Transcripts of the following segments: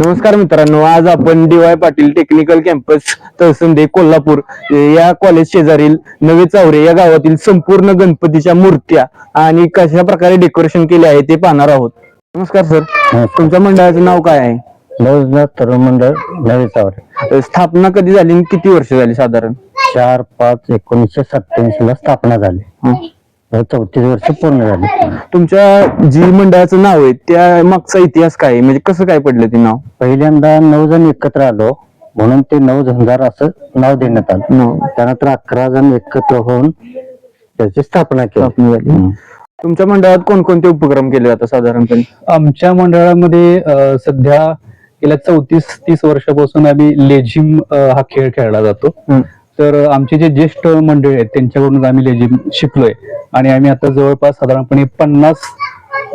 नमस्कार मित्रांनो आज आपण D Y Patil technical campus Talsande Kolhapur या कॉलेज शेजारील नवे चावरे या गावातील संपूर्ण गणपतीच्या मूर्त्या आणि कशा प्रकारे डेकोरेशन केले आहे ते पाहणार आहोत. नमस्कार सर तुमच्या मंडळाचं नाव काय आहे? नवनाथ तरुण मंडळ नवे चावरे स्थापना कधी झाली आणि किती वर्ष झाली साधारण? चार पाच एकोणीसशे सत्याऐंशी ला स्थापना झाली. चौतीस वर्ष पूर्ण झाली. तुमच्या जी मंडळाचं नाव आहे त्या मागचा इतिहास काय आहे? म्हणजे कसं काय पडलं ते नाव? पहिल्यांदा नऊ जण एकत्र आलो म्हणून ते नऊ झंजार असं नाव देण्यात आलं. नाव त्यानंतर अकरा जण एकत्र होऊन त्याची स्थापना केली. स्थापना झाली. तुमच्या मंडळात कोणकोणते उपक्रम केले जातात साधारणपणे? आमच्या मंडळामध्ये अ, सध्या गेल्या चौतीस तीस वर्षापासून आम्ही लेझिम अ, हा खेळ खेळला जातो. तर आमचे जे ज्येष्ठ मंडळी आहेत त्यांच्याकडून आम्ही लेझिम शिकलोय. आणि आम्ही आता जवळपास साधारणपणे पन्नास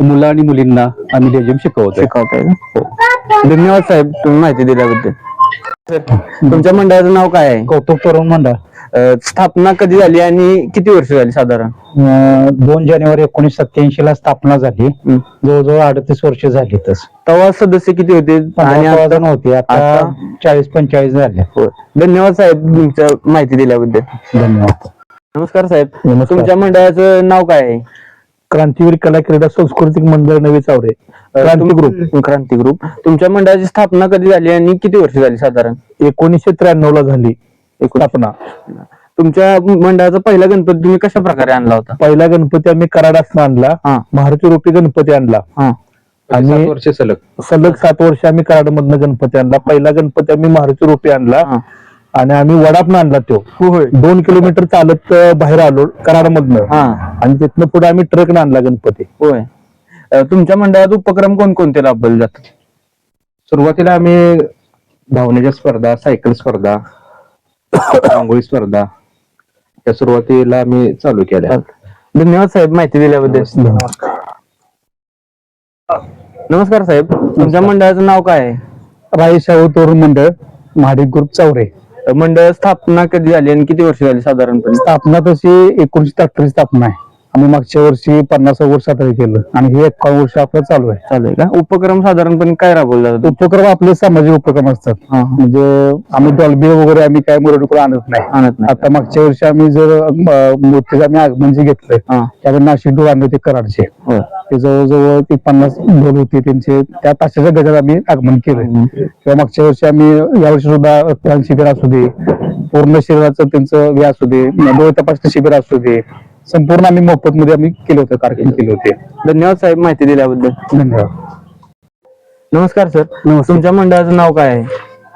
मुलं आणि मुलींना आम्ही लेझिम शिकवतोय. शिकवताय का? धन्यवाद साहेब तुम्ही माहिती दिल्याबद्दल. तुमच्या मंडळाचं नाव काय आहे? कौतुक तरुण मंडळ. अं, स्थापना कधी झाली आणि किती वर्ष झाली साधारण? अं, दोन जानेवारी एकोणीसशे सत्याऐंशी ला स्थापना झाली. हं. जवळजवळ अडतीस वर्ष झाली तस तेव्हा सदस्य किती होते? आणि आता- जण होती. आता आता? चाळीस पंचेचाळीस झाले. होय. धन्यवाद साहेब तुमच्या माहिती दिल्याबद्दल. धन्यवाद. नमस्कार साहेब. नमस्कार. तुमच्या मंडळाचं नाव काय आहे? क्रांतीवीर कला क्रीडा सांस्कृतिक मंडळ नवे चावरे क्रांती ग्रुप क्रांती ग्रुप तुमच्या मंडळाची स्थापना कधी झाली आणि किती वर्ष झाली साधारण? एकोणीसशे त्र्याण्णव ला झाली स्थापना. तुमच्या मंडळाचा पहिला गणपती तुम्ही कशा प्रकारे आणला होता? पहिला गणपती आम्ही कराडात आणला. हा. महाराष्ट्र रूपी गणपती आणला. हा. सात आणि वर्ष सलग. सलग सात वर्ष आम्ही कराड मधनं गणपती आणला. पहिला गणपती आम्ही महाराष्ट्र रूपी आणला. हा. आणि आम्ही वडापनं आणला तो. होय. दोन किलोमीटर चालत अं, बाहेर आलो कराड मधनं हा. आणि तिथनं पुढे आम्ही ट्रकनं आणला गणपती. होय. अं, तुमच्या मंडळात उपक्रम कोणकोणते राबवले जातात? सुरुवातीला आम्ही धावण्याच्या स्पर्धा सायकल स्पर्धा रांगोळी स्पर्धा त्या सुरुवातीला आम्ही चालू केल्या. धन्यवाद साहेब माहिती दिल्याबद्दल. नमस्कार. साहेब. तुमच्या मंडळाचं नाव काय आहे? राई शाहू तरुण मंडळ महाडिक ग्रुप चावरे अं, मंडळ स्थापना कधी झाली आणि किती वर्ष झाली साधारणपणे? स्थापना तशी एकोणीशे अठ्ठावीस स्थापना आहे. आम्ही मागच्या वर्षी पन्नास वर्ष साजरे केलं. आणि हे एकावन्न वर्ष आपलं चालू आहे. चालू आहे का? उपक्रम साधारणपणे काय राबवला जातो? उपक्रम आपले सामाजिक उपक्रम असतात. हा, हा. म्हणजे आम्ही डॉल्बी वगैरे आम्ही काय मुरडकडे आणत नाही. आणत नाही. आता मागच्या वर्षी आम्ही जर अं, मूर्तीचं आम्ही आगमन जे घेतलंय हा. त्यावेळी नाशिक डोळ आणले होते कराडचे. होय. ते जवळजवळ ते पन्नास ढोल होते त्यांचे. त्या ताशाच्या गजात आम्ही आगमन केलंय. किंवा मागच्या वर्षी आम्ही यावर्षी सुद्धा रक्तदान शिबिर असू दे पूर्ण शरीराचं त्यांचं हे असू दे डोळे तपासणी शिबिर असू दे संपूर्ण आम्ही मोफत मध्ये आम्ही केले होते कार्यक्रम केले होते. धन्यवाद साहेब माहिती दिल्याबद्दल. धन्यवाद. नमस्कार सर. तुमच्या मंडळाचं नाव काय आहे?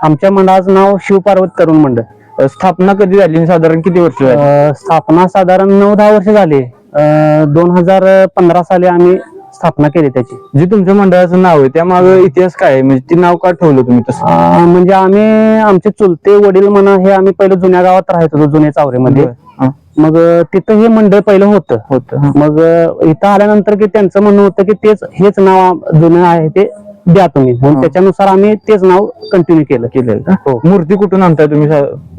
आमच्या मंडळाचं नाव शिवपार्वत तरुण मंडळ. अं, स्थापना कधी झाली आणि साधारण किती वर्ष झाली? अं, स्थापना साधारण नऊ दहा वर्ष झाली. दोन हजार पंधरा साली आम्ही स्थापना केली त्याची. जे तुमच्या मंडळाचं नाव आहे त्यामागे इतिहास काय आहे? म्हणजे ते नाव का ठेवलं तुम्ही तसं? अं, म्हणजे आम्ही आमचे चुलते वडील म्हणा हे आम्ही पहिले जुन्या गावात राहत होतो जुन्या चावरेमध्ये. मग तिथं हे मंडळ पहिलं होतं. होतं हा. मग इथं आल्यानंतर की त्यांचं म्हणणं होतं की तेच हेच नाव जुनं आहे ते द्या तुम्ही. म्हणून त्याच्यानुसार आम्ही तेच नाव कंटिन्यू केलं. केलंय का? मूर्ती कुठून आणताय तुम्ही?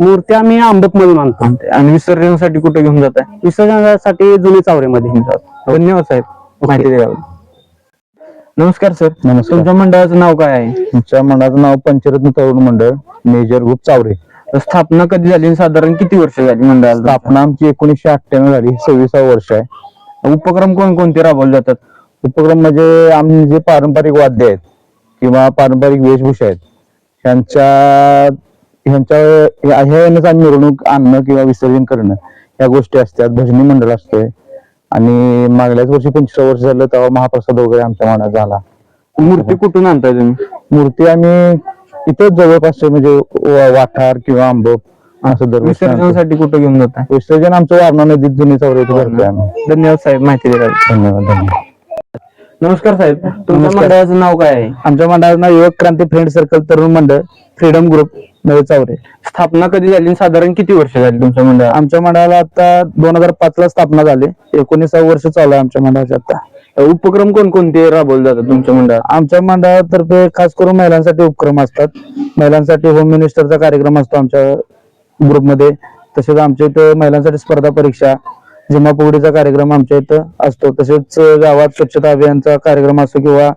मूर्ती आम्ही आंबप मधून आणतो. आणि विसर्जनासाठी कुठे घेऊन जाताय? विसर्जनासाठी जुने चावरेमध्ये. धन्यवाद साहेब. माहिती दिल्याबद्दल. नमस्कार सर. नमस्कार. तुमच्या मंडळाचं नाव काय आहे? तुमच्या मंडळाचं नाव पंचरत्न तरुण मंडळ मेजर ग्रुप चावरे. स्थापना कधी झाली आणि साधारण किती वर्ष झाली मंडळाला स्थापना आमची एकोणीसशे अठ्ठ्याण्णव झाली सव्वीसावं वर्ष आहे. उपक्रम कोणकोणते राबवले जातात? उपक्रम म्हणजे आम्ही जे पारंपरिक वाद्य आहेत किंवा पारंपरिक वेशभूषा आहेत ह्यांच्या ह्यांच्या ह्या ह्यानेच आम्ही मिरवणूक आणणं किंवा विसर्जन करणं ह्या गोष्टी असतात. भजनी मंडळ असतोय. आणि मागल्याच वर्षी पंचवीस वर्ष झालं तेव्हा महाप्रसाद वगैरे आमच्या मनात झाला. मूर्ती कुठून आणताय तुम्ही? मूर्ती आम्ही इथेच जवळपास म्हणजे वाठार किंवा आंबप असं आणतो. विसर्जनासाठी कुठे घेऊन जाताय विसर्जन आमचं वारणा नदीत जुने चौरे करतोय आम्ही धन्यवाद साहेब माहिती दिल्याबद्दल. धन्यवाद धन्यवाद. नमस्कार साहेब तुमच्या. मंडळाचं नाव काय आहे? आमच्या मंडळाचं नाव युवक क्रांती फ्रेंड सर्कल तरुण मंडळ फ्रीडम ग्रुप नवे चावरे स्थापना कधी झाली साधारण किती वर्ष झाली तुमच्या मंडळात? आमच्या मंडळाला आता दोन हजार पाच ला स्थापना झाली. एकोणीसावं वर्ष चालू आहे आमच्या मंडळाचे आता. उपक्रम कोणकोणते राबवले जातात तुमच्या मंडळात? आमच्या मंडळातर्फे खास करून महिलांसाठी उपक्रम असतात. महिलांसाठी होम मिनिस्टरचा कार्यक्रम असतो आमच्या ग्रुपमध्ये तसेच आमच्या इथं महिलांसाठी स्पर्धा परीक्षा जिमा फुगडीचा कार्यक्रम आमच्या इथं असतो. तसेच गावात स्वच्छता अभियानचा कार्यक्रम असतो किंवा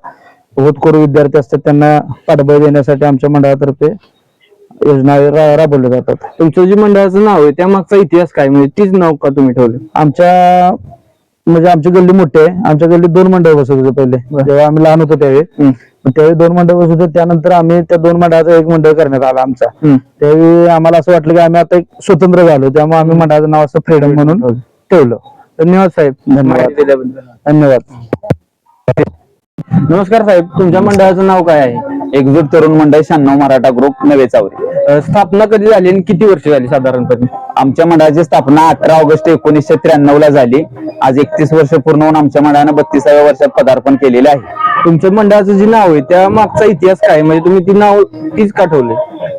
होतकरू विद्यार्थी असतात त्यांना पाठबळ देण्यासाठी आमच्या मंडळातर्फे योजना राबवल्या जातात. तुमचं जे मंडळाचं नाव आहे त्या मागचा इतिहास काय? म्हणजे तीच नाव का तुम्ही ठेवलं? आमच्या म्हणजे आमची गल्ली मोठी आहे. आमच्या गल्लीत दोन मंडळ बसत होते पहिले. जेव्हा आम्ही लहान होतो त्यावेळी. त्यावेळी दोन मंडळ बसत होते. त्यानंतर आम्ही त्या दोन मंडळाचा एक मंडळ करण्यात आला आमचा. त्यावेळी आम्हाला असं वाटलं की आम्ही आता एक स्वतंत्र झालो. त्यामुळे आम्ही मंडळाचं नाव असं फ्रीडम म्हणून ठेवलं. धन्यवाद साहेब. धन्यवाद. धन्यवाद. नमस्कार साहेब. तुमच्या मंडळाचं नाव काय आहे? एकजूट तरुण मंडळ शहाण्णव मराठा ग्रुप नवे चावरी. अ, स्थापना कधी झाली आणि किती वर्ष झाली साधारणपणे? आमच्या मंडळाची स्थापना अठरा ऑगस्ट एकोणीसशे त्र्याण्णव ला झाली. आज एकतीस वर्ष पूर्ण होऊन आमच्या मंडळानं बत्तीसाव्या वर्षात पदार्पण केलेले आहे. तुमच्या मंडळाचं जे नाव आहे त्या मागचा इतिहास काय? आहे? म्हणजे तुम्ही ती नाव तीच का ठेवले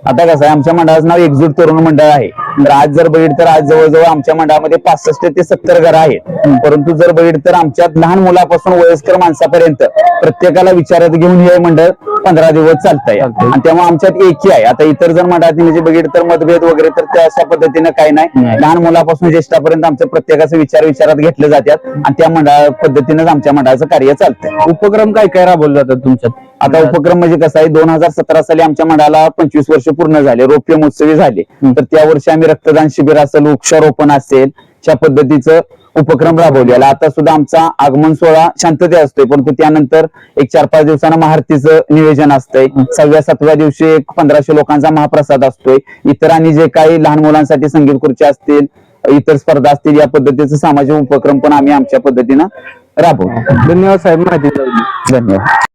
आता कसं आहे आमच्या मंडळाचं नाव एकजूट तरुण मंडळ आहे. तर आज जर बघितलं तर आज जवळजवळ आमच्या मंडळामध्ये पासष्ट ते सत्तर घरं आहेत. परंतु जर बघितलं तर आमच्यात लहान मुलापासून वयस्कर माणसापर्यंत प्रत्येकाला विचारात घेऊन हे मंडळ पंधरा दिवस चालतंय. चालतंय. आणि त्यामुळे आमच्यात एकी आहे. आता इतर जर मंडळात म्हणजे बघितलं तर मतभेद वगैरे तर त्या अशा पद्धतीनं काही नाही. लहान मुलापासून ज्येष्ठापर्यंत आमच्या प्रत्येकाचे विचार विचारात घेतले जातात. आणि त्या मंडळा पद्धतीनं आमच्या मंडळाचं कार्य चालतंय. उपक्रम काय काय राबवले जातात तुमच्यात? आता उपक्रम म्हणजे कसं आहे दोन हजार सतरा साली आमच्या मंडळाला पंचवीस वर्ष पूर्ण झाले रौप्य महोत्सवी झाले. तर त्या वर्षी आम्ही रक्तदान शिबिर असेल वृक्षारोपण असेल अशा पद्धतीचं उपक्रम राबवलेला. आता सुद्धा आमचा आगमन सोहळा शांतते असतोय परंतु त्यानंतर एक चार पाच दिवसानं महाआरतीचं नियोजन असतंय. सहाव्या सातव्या दिवशी एक पंधराशे लोकांचा महाप्रसाद असतोय. इतर आणि जे काही लहान मुलांसाठी संगीत खुर्च्या असतील इतर स्पर्धा असतील या पद्धतीचं सामाजिक उपक्रम पण आम्ही आमच्या पद्धतीनं राबवतो. धन्यवाद साहेब माहिती. धन्यवाद.